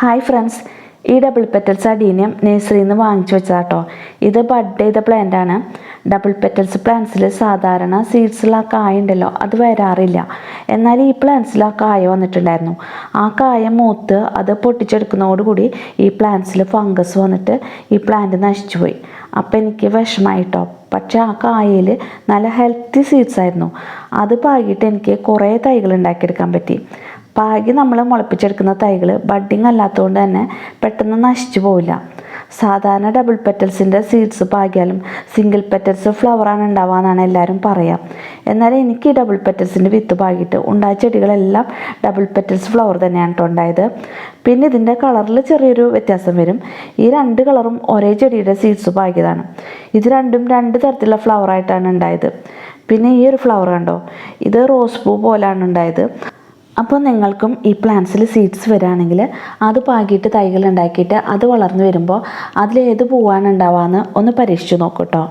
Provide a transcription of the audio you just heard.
Hi friends ഈ double petals adenium നഴ്സറിയിൽ നിന്ന് വാങ്ങിച്ചു വെച്ചതാട്ടോ. ഇത് ബഡ് ചെയ്ത പ്ലാന്റ് ആണ്. ഡബിൾ പെറ്റൽസ് പ്ലാന്റ്സിൽ സാധാരണ സീഡ്സിൽ ആ കായ ഉണ്ടല്ലോ അത് വരാറില്ല. എന്നാൽ ഈ പ്ലാന്റ്സിൽ ആ കായ വന്നിട്ടുണ്ടായിരുന്നു. ആ കായ മൂത്ത് അത് പൊട്ടിച്ചെടുക്കുന്നതോടുകൂടി ഈ പ്ലാന്റ്സിൽ ഫംഗസ് വന്നിട്ട് ഈ പ്ലാന്റ് നശിച്ചുപോയി പോയി. അപ്പം എനിക്ക് വിഷമായിട്ടോ. പക്ഷെ ആ കായയിൽ നല്ല ഹെൽത്തി സീഡ്സ് ആയിരുന്നു. അത് പാകിയിട്ട് എനിക്ക് കുറേ തൈകൾ ഉണ്ടാക്കിയെടുക്കാൻ പറ്റി. പാകി നമ്മൾ മുളപ്പിച്ചെടുക്കുന്ന തൈകൾ ബഡ്ഡിങ് അല്ലാത്തതുകൊണ്ട് തന്നെ പെട്ടെന്ന് നശിച്ചു പോവില്ല. സാധാരണ ഡബിൾ പെറ്റൽസിന്റെ സീഡ്സ് പാകിയാലും സിംഗിൾ പെറ്റൽസ് ഫ്ലവറാണ് ഉണ്ടാവുകയെന്നാണ് എല്ലാവരും പറയാം. എന്നാൽ എനിക്ക് ഈ ഡബിൾ പെറ്റൽസിന്റെ വിത്ത് പാകിയിട്ട് ഉണ്ടായ ചെടികളെല്ലാം ഡബിൾ പെറ്റൽസ് ഫ്ലവർ തന്നെയാണ് കേട്ടോ ഉണ്ടായത്. പിന്നെ ഇതിന്റെ കളറിൽ ചെറിയൊരു വ്യത്യാസം വരും. ഈ രണ്ട് കളറും ഒരേ ചെടിയുടെ സീഡ്സ് പാകിയതാണ്. ഇത് രണ്ടും രണ്ട് തരത്തിലുള്ള ഫ്ലവറായിട്ടാണ് ഉണ്ടായത്. പിന്നെ ഈ ഒരു ഫ്ലവർ കണ്ടോ? ഇത് റോസ് പൂ പോലാണ് ഉണ്ടായത്. അപ്പോൾ നിങ്ങൾക്കും ഈ പ്ലാന്റ്സിൽ സീഡ്സ് വരികയാണെങ്കിൽ അത് പാകിയിട്ട് തൈകൾ ഉണ്ടാക്കിയിട്ട് അത് വളർന്നു വരുമ്പോൾ അതിലേത് പൂവാണ് ഒന്ന് പരീക്ഷിച്ച് നോക്കൂ കേട്ടോ.